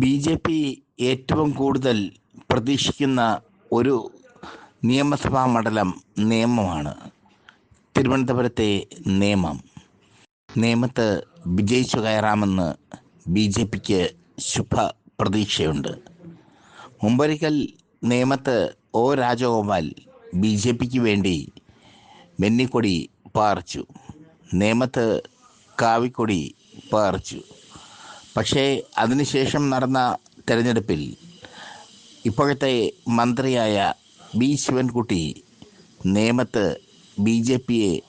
B J P ഏറ്റവും കൂടുതൽ പ്രതീക്ഷിക്കുന്ന ഒരു നിയമസഭാ മണ്ഡലം നിയമമാണ്. തിരുവനന്തപുരത്തെ നിയമം. നിയമത്ത് വിജയിച്ചു കയറാമെന്ന് ബി ജെ പിക്ക് ശുഭ പ്രതീക്ഷയുണ്ട് മുമ്പൊരിക്കൽ നിയമത്ത് ഒ രാജഗോപാൽ ബി ജെ പിക്ക് വേണ്ടി വെന്നിക്കൊടി പാർച്ചു. നേമത്ത് കാവിക്കൊടി പാറിച്ചു പക്ഷേ അതിനുശേഷം നടന്ന തെരഞ്ഞെടുപ്പിൽ ഇപ്പോഴത്തെ മന്ത്രിയായ ബി. ശിവൻകുട്ടി നേമത്ത് ബി ജെ പിയെ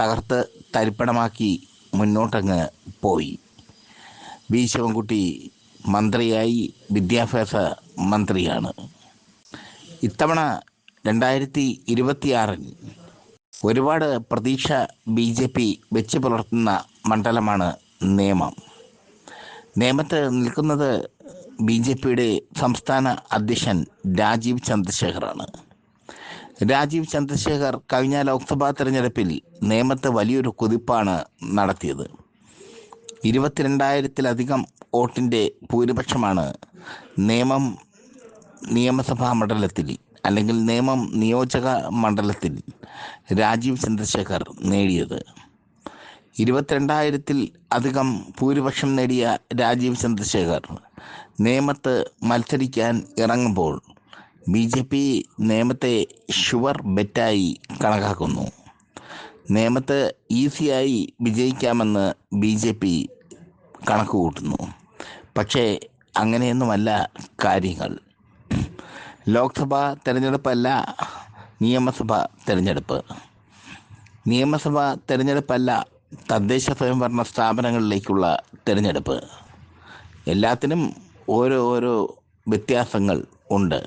തകർത്ത് തരിപ്പണമാക്കി മുന്നോട്ടങ്ങ് പോയി. ബി. ശിവൻകുട്ടി മന്ത്രിയായി വിദ്യാഭ്യാസ മന്ത്രിയാണ്. ഇത്തവണ രണ്ടായിരത്തി ഇരുപത്തിയാറിൽ ഒരുപാട് പ്രതീക്ഷ ബി ജെ പി വെച്ച് പുലർത്തുന്ന മണ്ഡലമാണ് നേമം. നേമത്ത് നിൽക്കുന്നത് ബി ജെ പിയുടെ സംസ്ഥാന അധ്യക്ഷൻ രാജീവ് ചന്ദ്രശേഖറാണ്. രാജീവ് ചന്ദ്രശേഖർ കഴിഞ്ഞ ലോക്സഭാ തെരഞ്ഞെടുപ്പിൽ നേമത്ത് വലിയൊരു കുതിപ്പാണ് നടത്തിയത്. ഇരുപത്തിരണ്ടായിരത്തിലധികം വോട്ടിന്റെ ഭൂരിപക്ഷമാണ് നേമം നിയമസഭാ മണ്ഡലത്തിൽ അല്ലെങ്കിൽ നേമം നിയോജക മണ്ഡലത്തിൽ രാജീവ് ചന്ദ്രശേഖർ നേടിയത്. ഇരുപത്തിരണ്ടായിരത്തിൽ അധികം ഭൂരിപക്ഷം നേടിയ രാജീവ് ചന്ദ്രശേഖർ നേമത്ത് മത്സരിക്കാൻ ഇറങ്ങുമ്പോൾ ബി ജെ പി നേമത്തെ ഷുവർ ബെറ്റായി കണക്കാക്കുന്നു. നേമത്ത് ഈസിയായി വിജയിക്കാമെന്ന് ബി ജെ പി കണക്ക് കൂട്ടുന്നു. പക്ഷേ അങ്ങനെയൊന്നുമല്ല കാര്യങ്ങൾ. ലോക്സഭാ തിരഞ്ഞെടുപ്പല്ല നിയമസഭാ തിരഞ്ഞെടുപ്പ്. നിയമസഭാ തെരഞ്ഞെടുപ്പല്ല തദ്ദേശ സ്വയംഭരണ സ്ഥാപനങ്ങളിലേക്കുള്ള തിരഞ്ഞെടുപ്പ്. എല്ലാത്തിനും ഓരോ ഓരോ വ്യത്യാസങ്ങൾ ഉണ്ട്.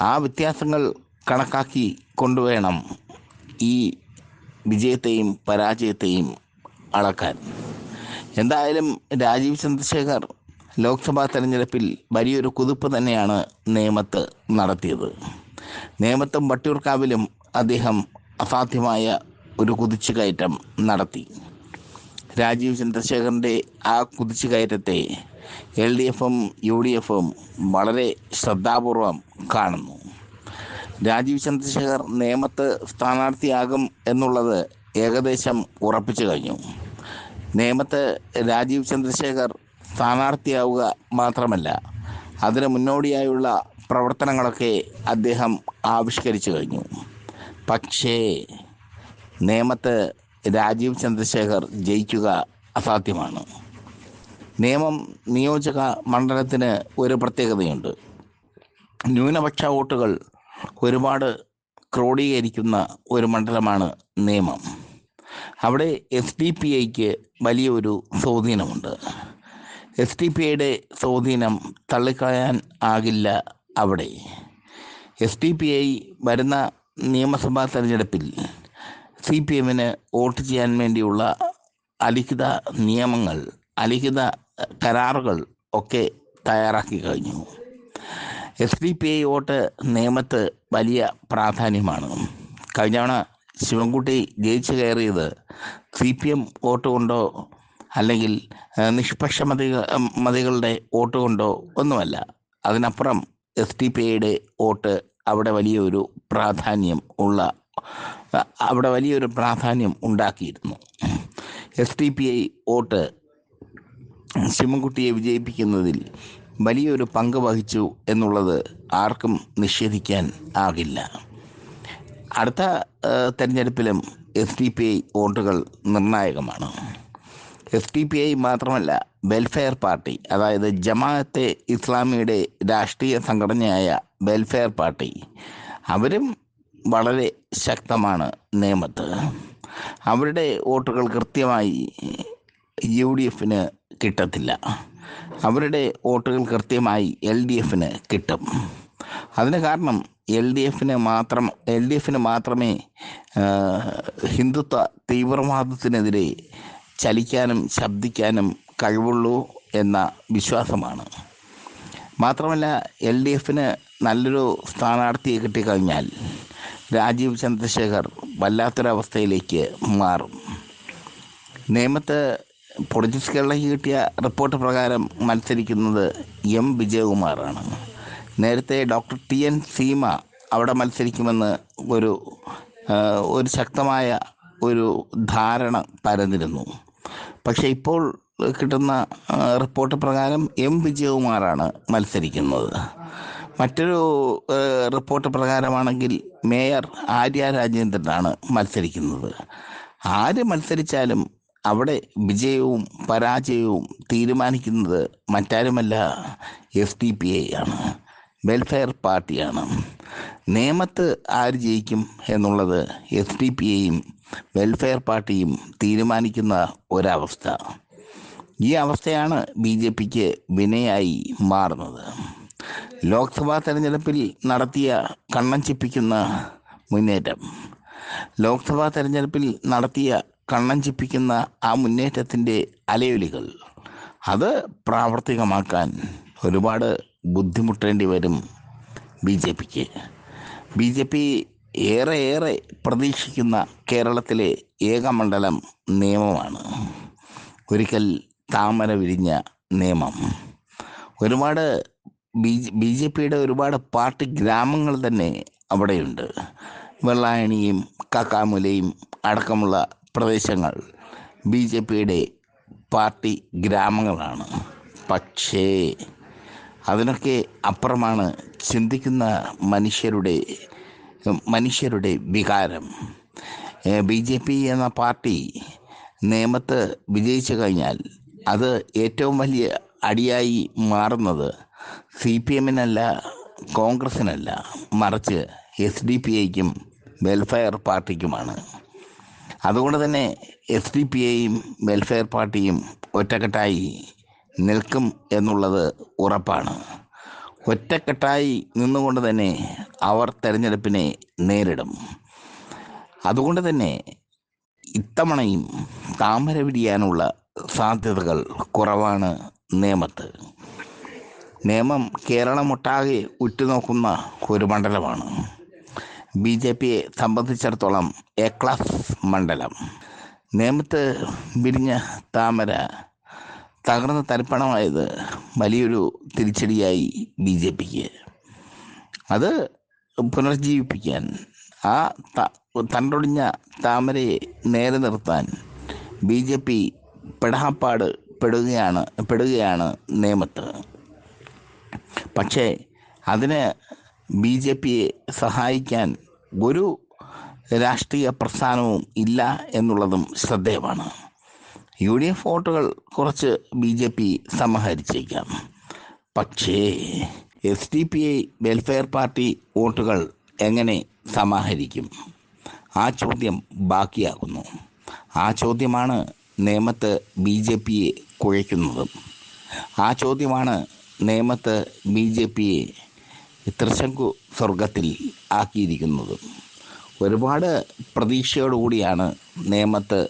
ആ വ്യത്യാസങ്ങൾ കണക്കാക്കി കൊണ്ടുവേണം ഈ വിജയത്തെയും പരാജയത്തെയും അളക്കാൻ. എന്തായാലും രാജീവ് ചന്ദ്രശേഖർ ലോക്സഭാ തെരഞ്ഞെടുപ്പിൽ വലിയൊരു കുതിപ്പ് തന്നെയാണ് നേമത്ത് നടത്തിയത്. നേമത്തും വട്ടിയൂർക്കാവിലും അദ്ദേഹം അസാധ്യമായ ഒരു കുതിച്ചുകയറ്റം നടത്തി. രാജീവ് ചന്ദ്രശേഖരന്റെ ആ കുതിച്ചുകയറ്റത്തെ എൽ ഡി എഫും യു ഡി എഫും വളരെ ശ്രദ്ധാപൂർവം കാണുന്നു. രാജീവ് ചന്ദ്രശേഖർ നേമത്ത് സ്ഥാനാർത്ഥിയാകും എന്നുള്ളത് ഏകദേശം ഉറപ്പിച്ചു കഴിഞ്ഞു. നേമത്ത് രാജീവ് ചന്ദ്രശേഖർ സ്ഥാനാർത്ഥിയാവുക മാത്രമല്ല അതിന് മുന്നോടിയായുള്ള പ്രവർത്തനങ്ങളൊക്കെ അദ്ദേഹം ആവിഷ്കരിച്ചു കഴിഞ്ഞു. പക്ഷേ നേമത്ത് രാജീവ് ചന്ദ്രശേഖർ ജയിക്കുക അസാധ്യമാണ്. നിയമം നിയോജക മണ്ഡലത്തിന് ഒരു പ്രത്യേകതയുണ്ട്. ന്യൂനപക്ഷ വോട്ടുകൾ ഒരുപാട് ക്രോഡീകരിക്കുന്ന ഒരു മണ്ഡലമാണ് നിയമം. അവിടെ എസ് ഡി പി ഐക്ക് വലിയൊരു സ്വാധീനമുണ്ട്. എസ് ഡി പി ഐയുടെ സ്വാധീനം തള്ളിക്കളയാൻ ആകില്ല അവിടെ. എസ് ഡി പി ഐ വരുന്ന നിയമസഭാ തെരഞ്ഞെടുപ്പിൽ സി പി എമ്മിന് വോട്ട് ചെയ്യാൻ വേണ്ടിയുള്ള അലിഖിത നിയമങ്ങൾ അലിഖിത കരാറുകൾ ഒക്കെ തയ്യാറാക്കി കഴിഞ്ഞു. S D P I vote നിയമത്ത് വലിയ പ്രാധാന്യമാണ്. കഴിഞ്ഞ തവണ ശിവൻകുട്ടി ജയിച്ചു കയറിയത് സി പി എം വോട്ട് കൊണ്ടോ അല്ലെങ്കിൽ നിഷ്പക്ഷ മതി മതികളുടെ വോട്ട് കൊണ്ടോ ഒന്നുമല്ല. അതിനപ്പുറം എസ് ഡി പി ഐയുടെ വോട്ട് അവിടെ വലിയൊരു പ്രാധാന്യം ഉള്ള അവിടെ വലിയൊരു പ്രാധാന്യം ഉണ്ടാക്കിയിരുന്നു. S D P I vote ശിവൻകുട്ടിയെ വിജയിപ്പിക്കുന്നതിൽ വലിയൊരു പങ്ക് വഹിച്ചു എന്നുള്ളത് ആർക്കും നിഷേധിക്കാൻ ആകില്ല. അടുത്ത തെരഞ്ഞെടുപ്പിലും എസ് ഡി പി ഐ വോട്ടുകൾ നിർണായകമാണ്. എസ് ഡി പി ഐ മാത്രമല്ല വെൽഫെയർ പാർട്ടി അതായത് ജമാഅത്തെ ഇസ്ലാമിയുടെ രാഷ്ട്രീയ സംഘടനയായ വെൽഫെയർ പാർട്ടി അവരും വളരെ ശക്തമാണ് നിയമത്ത് അവരുടെ വോട്ടുകൾ കൃത്യമായി യു ഡി എഫിന് കിട്ടത്തില്ല. അവരുടെ വോട്ടുകൾ കൃത്യമായി എൽ ഡി എഫിന് കിട്ടും. അതിന് കാരണം എൽ ഡി എഫിന് മാത്രം എൽ ഡി എഫിന് മാത്രമേ ഹിന്ദുത്വ തീവ്രവാദത്തിനെതിരെ ചലിക്കാനും ശബ്ദിക്കാനും കഴിവുള്ളൂ എന്ന വിശ്വാസമാണ്. മാത്രമല്ല എൽ ഡി എഫിന് നല്ലൊരു സ്ഥാനാർത്ഥിയെ കിട്ടിക്കഴിഞ്ഞാൽ രാജീവ് ചന്ദ്രശേഖർ വല്ലാത്തൊരവസ്ഥയിലേക്ക് മാറും. നേമത്ത് പൊളിറ്റിക്സ് കേരളയ്ക്ക് കിട്ടിയ റിപ്പോർട്ട് പ്രകാരം മത്സരിക്കുന്നത് എം വിജയകുമാറാണ്. നേരത്തെ ഡോക്ടർ ടി എൻ സീമ അവിടെ മത്സരിക്കുമെന്ന് ഒരു ഒരു ശക്തമായ ഒരു ധാരണ പരന്നിരുന്നു. പക്ഷേ ഇപ്പോൾ കിട്ടുന്ന റിപ്പോർട്ട് പ്രകാരം എം വിജയകുമാറാണ് മത്സരിക്കുന്നത്. മറ്റൊരു റിപ്പോർട്ട് പ്രകാരമാണെങ്കിൽ മേയർ ആര്യ രാജേന്ദ്രനാണ് മത്സരിക്കുന്നത്. ആര് മത്സരിച്ചാലും അവിടെ വിജയവും പരാജയവും തീരുമാനിക്കുന്നത് മറ്റാരുമല്ല എസ് ഡി പി ഐ ആണ്. വെൽഫെയർ പാർട്ടിയാണ്. നിയമത്ത് ആര് ജയിക്കും എന്നുള്ളത് എസ് ഡി പി ഐയും വെൽഫെയർ പാർട്ടിയും തീരുമാനിക്കുന്ന ഒരവസ്ഥ. ഈ അവസ്ഥയാണ് ബി ജെ പിക്ക് വിനയായി മാറുന്നത്. ലോക്സഭാ തെരഞ്ഞെടുപ്പിൽ നടത്തിയ കണ്ണം ചിപ്പിക്കുന്ന മുന്നേറ്റം. ലോക്സഭാ തെരഞ്ഞെടുപ്പിൽ നടത്തിയ കണ്ണം ചിപ്പിക്കുന്ന ആ മുന്നേറ്റത്തിന്റെ അലയൊലികൾ അത് പ്രാവർത്തികമാക്കാൻ ഒരുപാട് ബുദ്ധിമുട്ടേണ്ടി വരും ബി ജെ പിക്ക്. ബി ജെ പി ഏറെ ഏറെ പ്രതീക്ഷിക്കുന്ന കേരളത്തിലെ ഏകമണ്ഡലം നിയമമാണ്. ഒരിക്കൽ താമര വിരിഞ്ഞ നിയമം. ഒരുപാട് ബി ബി ജെ പിയുടെ ഒരുപാട് പാർട്ടി ഗ്രാമങ്ങൾ തന്നെ അവിടെയുണ്ട്. വെള്ളായണിയും കാക്കാമുലയും അടക്കമുള്ള പ്രദേശങ്ങൾ ബി ജെ പിയുടെ പാർട്ടി ഗ്രാമങ്ങളാണ്. പക്ഷേ അതിനൊക്കെ അപ്പുറമാണ് ചിന്തിക്കുന്ന മനുഷ്യരുടെ മനുഷ്യരുടെ വികാരം. ബി ജെ പി എന്ന പാർട്ടി നിയമത്ത് വിജയിച്ചു കഴിഞ്ഞാൽ അത് ഏറ്റവും വലിയ അടിയായി മാറുന്നത് സി പി എമ്മിനല്ല കോൺഗ്രസിനല്ല മറിച്ച് എസ് ഡി പി ഐക്കും വെൽഫെയർ പാർട്ടിക്കുമാണ്. അതുകൊണ്ട് തന്നെ എസ് ഡി പി ഐയും വെൽഫെയർ പാർട്ടിയും ഒറ്റക്കെട്ടായി നിൽക്കും എന്നുള്ളത് ഉറപ്പാണ്. ഒറ്റക്കെട്ടായി നിന്നുകൊണ്ട് തന്നെ അവർ തെരഞ്ഞെടുപ്പിനെ നേരിടും. അതുകൊണ്ട് തന്നെ ഇത്തവണയും താമര വിരിയാനുള്ള സാധ്യതകൾ കുറവാണ് നേമത്ത്. നിയമം കേരളമൊട്ടാകെ ഉറ്റുനോക്കുന്ന ഒരു മണ്ഡലമാണ്. ബി ജെ പിയെ സംബന്ധിച്ചിടത്തോളം എ ക്ലാസ് മണ്ഡലം. നേമത്ത് വിരിഞ്ഞ താമര തകർന്ന തരിപ്പണമായത് വലിയൊരു തിരിച്ചടിയായി ബി ജെ പിക്ക്. അത് പുനർജീവിപ്പിക്കാൻ ആ തണ്ടൊടിഞ്ഞ താമരയെ നേരെ നിർത്താൻ ബി ജെ പി പെടാപ്പാട് പെടുകയാണ് പെടുകയാണ് നേമത്ത് പക്ഷേ അതിന് ബി ജെ പിയെ സഹായിക്കാൻ ഒരു രാഷ്ട്രീയ പ്രസ്ഥാനവും ഇല്ല എന്നുള്ളതും ശ്രദ്ധേയമാണ്. യു ഡി എഫ് വോട്ടുകൾ കുറച്ച് ബി ജെ പി സമാഹരിച്ചേക്കാം. പക്ഷേ S D P I welfare party വോട്ടുകൾ എങ്ങനെ സമാഹരിക്കും? ആ ചോദ്യം ബാക്കിയാകുന്നു. ആ ചോദ്യമാണ് നേമത്ത് ബി ജെ പിയെ കുഴയ്ക്കുന്നതും. ആ ചോദ്യമാണ് നേമത്ത് ബി ജെ പിയെ ത്രിശങ്കു സ്വർഗത്തിൽ ആക്കിയിരിക്കുന്നത്. ഒരുപാട് പ്രതീക്ഷയോടുകൂടിയാണ് നേമത്ത്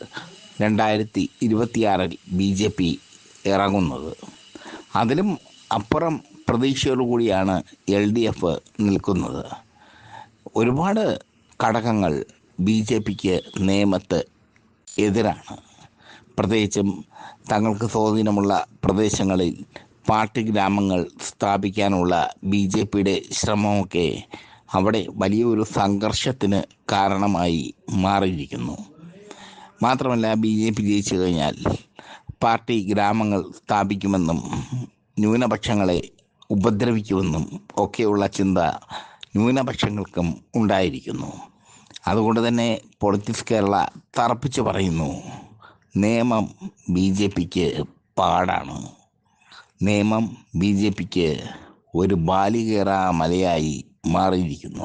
രണ്ടായിരത്തി ഇരുപത്തിയാറിൽ ബി ജെ പി ഇറങ്ങുന്നത്. അതിലും അപ്പുറം പ്രതീക്ഷയോടുകൂടിയാണ് എൽ ഡി എഫ് നിൽക്കുന്നത്. ഒരുപാട് ഘടകങ്ങൾ ബി ജെ പിക്ക് നേമത്ത് എതിരാണ്. പ്രത്യേകിച്ചും തങ്ങൾക്ക് സ്വാധീനമുള്ള പ്രദേശങ്ങളിൽ പാർട്ടി ഗ്രാമങ്ങൾ സ്ഥാപിക്കാനുള്ള ബി ജെ പിയുടെ ശ്രമമൊക്കെ അവിടെ വലിയൊരു സംഘർഷത്തിന് കാരണമായി മാറിയിരിക്കുന്നു. മാത്രമല്ല ബി ജെ പി ജയിച്ചു കഴിഞ്ഞാൽ പാർട്ടി ഗ്രാമങ്ങൾ സ്ഥാപിക്കുമെന്നും ന്യൂനപക്ഷങ്ങളെ ഉപദ്രവിക്കുമെന്നും ഒക്കെയുള്ള ചിന്ത ന്യൂനപക്ഷങ്ങൾക്കും ഉണ്ടായിരിക്കുന്നു. അതുകൊണ്ട് തന്നെ പൊളിറ്റിക്സ് കേരള തറപ്പിച്ച് പറയുന്നു നിയമം ബി ജെ പിക്ക് പാടാണ്. നിയമം ബി ജെ പിക്ക് ഒരു ബാലികേറാ മലയായി മാറിയിരിക്കുന്നു.